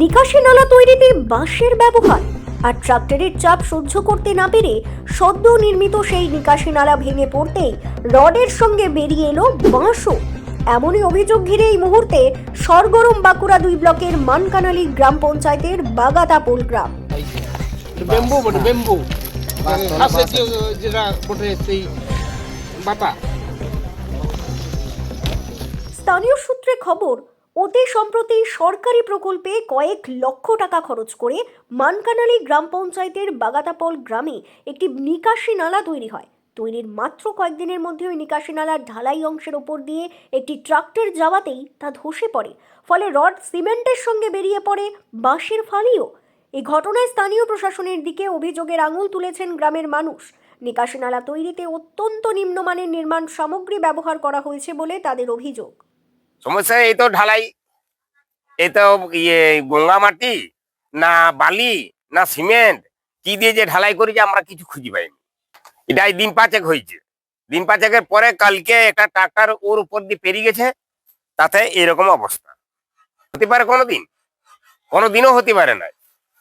নিকাশি নালা তৈরিতে বাঁশের ব্যবহার। আর ট্রাক্টরের চাপ সহ্য করতে না পেরে সদ্য নির্মিত সেই নিকাশি নালা ভেঙে পড়তেই রডের সঙ্গে বেরিয়ে এলো বাঁশও। এমনই অভিযোগ ঘিরে এই মুহূর্তে সরগরম বাঁকুড়া দুই ব্লকের মানকানালি গ্রাম পঞ্চায়েতের বাগাতাপোল গ্রাম। Bamboo bamboo. যেটা বটে সেই বাতা। স্থানীয় সূত্রে খবর অতি সম্প্রতি সরকারি প্রকল্পে কয়েক লক্ষ টাকা খরচ করে মানকানালি গ্রাম পঞ্চায়েতের বাগাতাপল গ্রামে একটি নিকাশি নালা তৈরি হয়। তৈরির মাত্র কয়েকদিনের মধ্যে ওই নিকাশি নালার ঢালাই অংশের ওপর দিয়ে একটি ট্রাক্টর যাওয়াতেই তা ধসে পড়ে। ফলে রড সিমেন্টের সঙ্গে বেরিয়ে পড়ে বাঁশের ফালিও। এই ঘটনায় স্থানীয় প্রশাসনের দিকে অভিযোগের আঙুল তুলেছেন গ্রামের মানুষ। নিকাশি নালা তৈরিতে অত্যন্ত নিম্নমানের নির্মাণ সামগ্রী ব্যবহার করা হয়েছে বলে তাদের অভিযোগ। সমস্যা এই তো ঢালাই, এই তো ইয়ে গঙ্গা মাটি, না বালি, না সিমেন্ট, কি দিয়ে যে ঢালাই করেছে আমরা কিছু খুঁজি পাইনি। এটাই দিন পাঁচেক হয়েছে। দিন পাঁচেকের পরে কালকে একটা ট্রাক্টর ওর উপর দিয়ে পেরিয়ে গেছে, তাতে এরকম অবস্থা। হতে পারে কোনোদিন? কোনোদিনও হতে পারে না।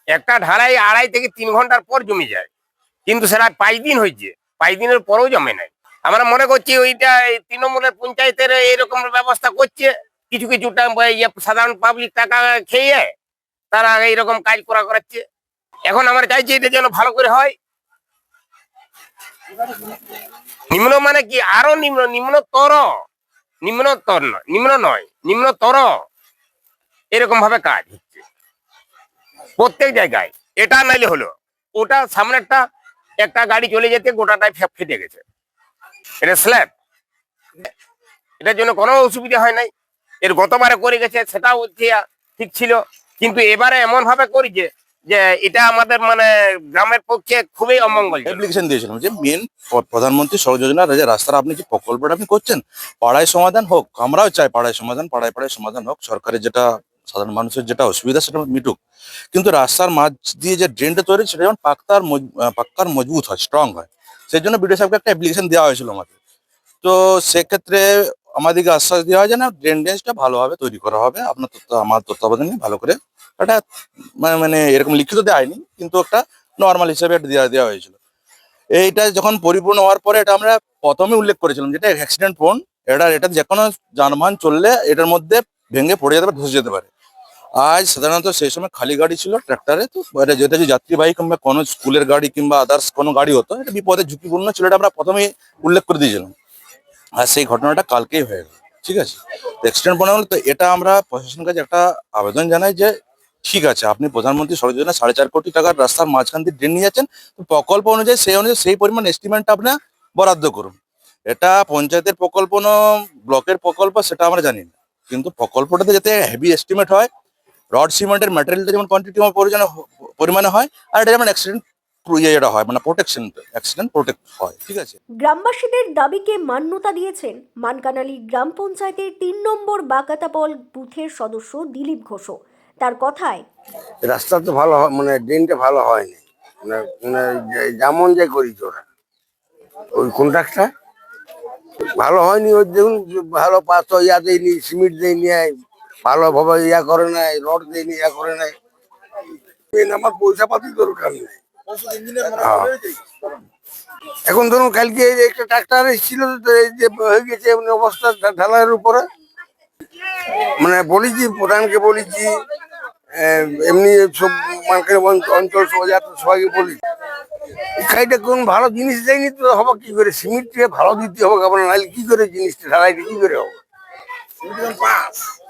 একটা ঢালাই আড়াই থেকে তিন ঘণ্টার পর জমে যায়। কিন্তু সেটা পাঁচ দিন হয়েছে। পাঁচ দিনের পরেও জমে নাই। আমরা মনে করছি ওইটা তৃণমূলের পঞ্চায়েতের এইরকম ব্যবস্থা করছে। কিছু কিছুটা সাধারণ পাবলিক টাকা খেয়ে তারা এইরকম কাজ করা করাচ্ছে। এখন আমরা চাইছি এটা যেন ভালো করে হয়। নিম্ন মানে কি? আরও নিম্ন, নিম্নতর নিম্নতর নয়, নিম্ন নয়, নিম্নতর এরকম ভাবে কাজ হচ্ছে। প্রত্যেক জায়গায় এটা নাইলে হলো, ওটা সামনেরটা একটা গাড়ি চলে যেতে গোটাটাই ফেটে গেছে। এটা স্ল্যাব এটার জন্য কোনো অসুবিধা হয় নাই। এর গতবারে করে গেছে, সেটাও ঠিক- ঠিক ছিল। কিন্তু এবারে এমন ভাবে করেছে যে এটা আমাদের মানে গ্রামের পক্ষে খুবই অমঙ্গল অ্যাপ্লিকেশন দিয়েছিলাম যে মেন প্রধানমন্ত্রী সড়ক যোজনার যে রাস্তার আপনি যে প্রকল্পটা আপনি করছেন? পাড়ায় সমাধান হোক, আমরাও চাই পাড়ায় সমাধান, পাড়ায় পাড়ায় সমাধান হোক, সরকারের যেটা, সাধারণ মানুষের যেটা অসুবিধা সেটা মিটুক। কিন্তু রাস্তার মাঝ দিয়ে যে ড্রেনটা তৈরি, সেটা যেমন পাক্কার মজ- পাক্কার মজবুত হয় স্ট্রং হয়। সেই জন্য বিডিও সাহেবকে একটা অ্যাপ্লিকেশন দেওয়া হয়েছিল আমাদের। তো সেক্ষেত্রে আমাদেরকে আশ্বাস দেওয়া হয় যে, না ড্রেনেজটা ভালোভাবে তৈরি করা হবে। আপনার আমার তত্ত্বাবধানে ভালো করে একটা মানে মানে এরকম লিখিত দেওয়া হয়নি, কিন্তু একটা নর্মাল হিসাবে একটা দেওয়া দেওয়া হয়েছিল। এইটা যখন পরিপূর্ণ হওয়ার পরে এটা আমরা প্রথমে উল্লেখ করেছিলাম, যেটা অ্যাক্সিডেন্ট ফোন এটা এটা যে কোনো যানবাহন চললে এটার মধ্যে ভেঙে পড়ে যেতে পারে, ধসে যেতে পারে। আজ সাধারণত সেই সময় খালি গাড়ি ছিল ট্র্যাক্টরে তো এটা যেটা যে যাত্রীবাহী কিংবা কোনো স্কুলের গাড়ি কিংবা আদার্স কোনো গাড়ি হতো, এটা বিপদে ঝুঁকিপূর্ণ ছিল, এটা আমরা প্রথমেই উল্লেখ করে দিয়েছিলাম। আর সেই ঘটনাটা কালকেই হয়ে গেল, ঠিক আছে? এক্সিডেন্ট মনে হলো, তো এটা আমরা প্রশাসনের কাছে একটা আবেদন জানাই যে, ঠিক আছে, আপনি প্রধানমন্ত্রী সড়ক যোজনা সাড়ে চার কোটি টাকার রাস্তার মাঝখান দিয়ে ড্রেন নিয়ে যাচ্ছেন প্রকল্প অনুযায়ী সেই অনুযায়ী সেই পরিমাণ এস্টিমেটটা আপনার বরাদ্দ করুন। এটা পঞ্চায়েতের প্রকল্প না ব্লকের প্রকল্প, সেটা আমরা জানি না। কিন্তু প্রকল্পটাতে যাতে হেভি এস্টিমেট হয় রড সিমেন্টের ম্যাটেরিয়ালটা যেমন কোয়ান্টিটি পরিমাণে পরিমাণে হয় আর এটা যেমন অ্যাক্সিডেন্ট ইয়েটা হয় মানে প্রোটেকশন অ্যাক্সিডেন্ট প্রোটেক্ট হয় ঠিক আছে? গ্রামবাসীদের দাবিকে মান্যতা দিয়েছেন মানকানালি গ্রাম পঞ্চায়েতের তিন নম্বর বাকাতাপল বুথের সদস্য দিলীপ ঘোষও। তার কথায় রাস্তা তো ভালো হয় মানে ড্রেনটা ভালো হয়নি। মানে মানে যে- যেমন যে করিস ওরা। ওই কন্ট্রাক্টটা ভালো হয়নি ওই দেখুন ভালো পাঁচশো ইয়া দেয়নি সিমেন্ট দেয়নি ভালোভাবে ইয়া করে নাই রড দেয়নি ইয়া করে নাই। আমার পয়সা পাতি দরকার নেই। হ্যাঁ। এখন ধরুন কালকে একটা ট্রাক্টর এসেছিল এই যে হয়ে গেছে এমনি অবস্থা ঢালাইয়ের উপরে। মানে বলেছি প্রধানকে বলেছি এমনি সব মার্কেট অঞ্চল সবাই সবাইকে বলি খাইটা কোন ভালো জিনিস দেয়নি তো হবে কি করে? সিমেন্টকে ভালো দিতে হবে আপনার নাহলে কি করে জিনিসটা ঢালাইটা কি করে হবে?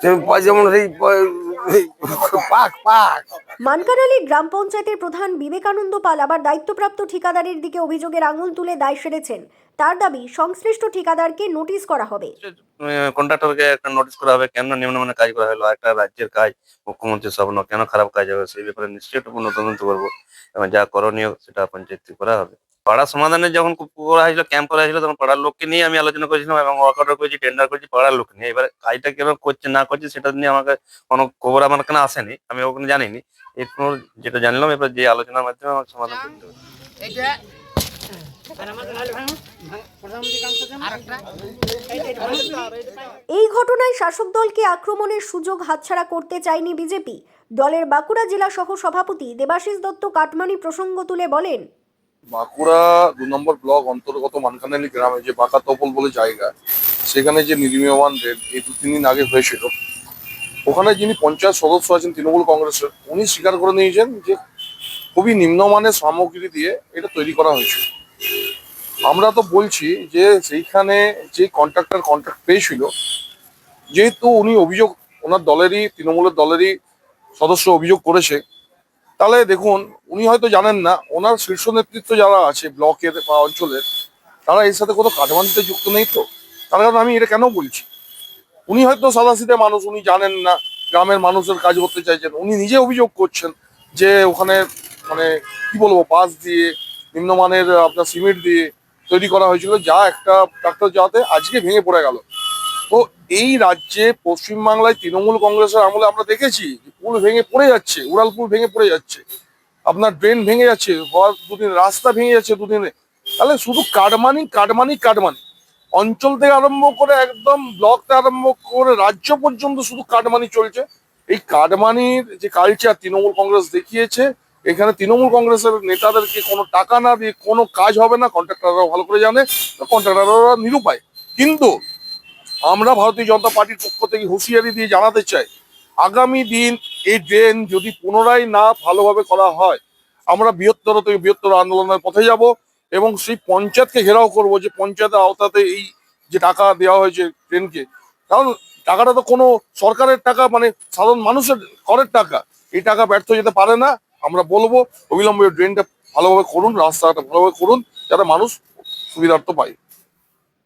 যেমন- পাক গ্রাম পঞ্চায়েতের প্রধান বিবেকানন্দ পাল আবার দায়িত্বপ্রাপ্ত ঠিকাদারের দিকে অভিযোগের আঙুল তুলে দায় সেরেছেন। তার দাবি সংশ্লিষ্ট ঠিকাদারকে নোটিশ করা হবে। কন্ট্রাক্টরকে একটা নোটিশ করা হবে কেন নিম্নমানের কাজ করা হলো একটা রাজ্যের কাজ মুখ্যমন্ত্রীর স্বপ্ন কেন খারাপ কাজ হবে সেই ব্যাপারে নিশ্চয়ই একটু তদন্ত করব। এবং যা করণীয় সেটা পঞ্চায়েত করা হবে। পাড়া সমাধানে যখন করা হয়েছিল ক্যাম্প করা হয়েছিল তখন পাড়ার লোককে নিয়ে আমি আলোচনা করেছিলাম এবং ওয়ার্ক অর্ডার করেছি টেন্ডার করেছি পাড়ার লোক নিয়ে। এবার কাজটা কেন করছে না করছে সেটা নিয়ে আমাকে কোনো খবর আমার কাছে আসেনি আমি ওখানে জানিনি। এরপর যেটা জানলাম এবার যে আলোচনার মাধ্যমে আমার সমাধান করতে হবে। এই ঘটনায় শাসক দলকে আক্রমণের সুযোগ হাতছাড়া করতে চায়নি বিজেপি। দলের বাঁকুড়া জেলা সহ সভাপতি দেবাশিস দত্ত কাটমানি প্রসঙ্গ তুলে বলেন বাঁকুড়া দু নম্বর ব্লক অন্তর্গত মানকানালি গ্রামে যে বাঁকা তপল বলে জায়গা, সেখানে যে নির্মীয়মান রেড এই দু তিন দিন আগে হয়েছিল, ওখানে যিনি পঞ্চায়েত সদস্য আছেন তৃণমূল কংগ্রেসের, উনি স্বীকার করে নিয়েছেন যে খুবই নিম্নমানের সামগ্রী দিয়ে এটা তৈরি করা হয়েছে। আমরা তো বলছি যে সেইখানে যে কন্ট্রাক্টর কন্ট্রাক্ট পেয়েছিল, যেহেতু উনি অভিযোগ, ওনার দলেরই, তৃণমূলের দলেরই সদস্য অভিযোগ করেছে তাহলে দেখুন, উনি হয়তো জানেন না, ওনার শীর্ষ নেতৃত্ব যারা আছে ব্লকের বা অঞ্চলের, তারা এর সাথে কোনো কাঠমান্ডিতে যুক্ত নেই তো? তার কারণ আমি এটা কেন বলছি? উনি হয়তো সাদাসিধে মানুষ, উনি জানেন না, গ্রামের মানুষের কাজ করতে চাইছেন, উনি নিজে অভিযোগ করছেন যে ওখানে মানে কি বলব পাস দিয়ে, নিম্নমানের আপনার সিমেন্ট দিয়ে তৈরি করা হয়েছিল, যা একটা ট্রাক্টর যাতে আজকে ভেঙে পড়ে গেল। তো এই রাজ্যে পশ্চিমবাংলায় তৃণমূল কংগ্রেসের আমলে আমরা দেখেছি পুল ভেঙে পড়ে যাচ্ছে, উড়াল পুল ভেঙে পড়ে যাচ্ছে। আপনার ড্রেন ভেঙে যাচ্ছে দুদিন, রাস্তা ভেঙে যাচ্ছে দুদিনে। তাহলে শুধু কাটমানি কাটমানি কাটমানি অঞ্চল থেকে আরম্ভ করে একদম ব্লক থেকে আরম্ভ করে রাজ্য পর্যন্ত শুধু কাটমানি চলছে। এই কাটমানির যে কালচার তৃণমূল কংগ্রেস দেখিয়েছে, এখানে তৃণমূল কংগ্রেসের নেতাদেরকে কোনো টাকা না দিয়ে কোনো কাজ হবে না কন্ট্রাক্টররা ভালো করে জানে কন্ট্রাক্টররা নিরুপায়। কিন্তু আমরা ভারতীয় জনতা পার্টির পক্ষ থেকে হুঁশিয়ারি দিয়ে জানাতে চাই, আগামী দিন এই ড্রেন যদি পুনরায় না ভালোভাবে করা হয়, আমরা বৃহত্তর থেকে বৃহত্তর আন্দোলনের পথে যাব এবং সেই পঞ্চায়েতকে ঘেরাও করব যে পঞ্চায়েতের আওতাতে এই যে টাকা দেওয়া হয়েছে ট্রেনকে কারণ টাকাটা তো কোনো সরকারের টাকা মানে সাধারণ মানুষের করের টাকা। এই টাকা ব্যর্থ যেতে পারে না। আমরা বলব, অবিলম্বে ড্রেনটা ভালোভাবে করুন রাস্তাটা ভালোভাবে করুন, যাতে মানুষ সুবিধার্থ পায়।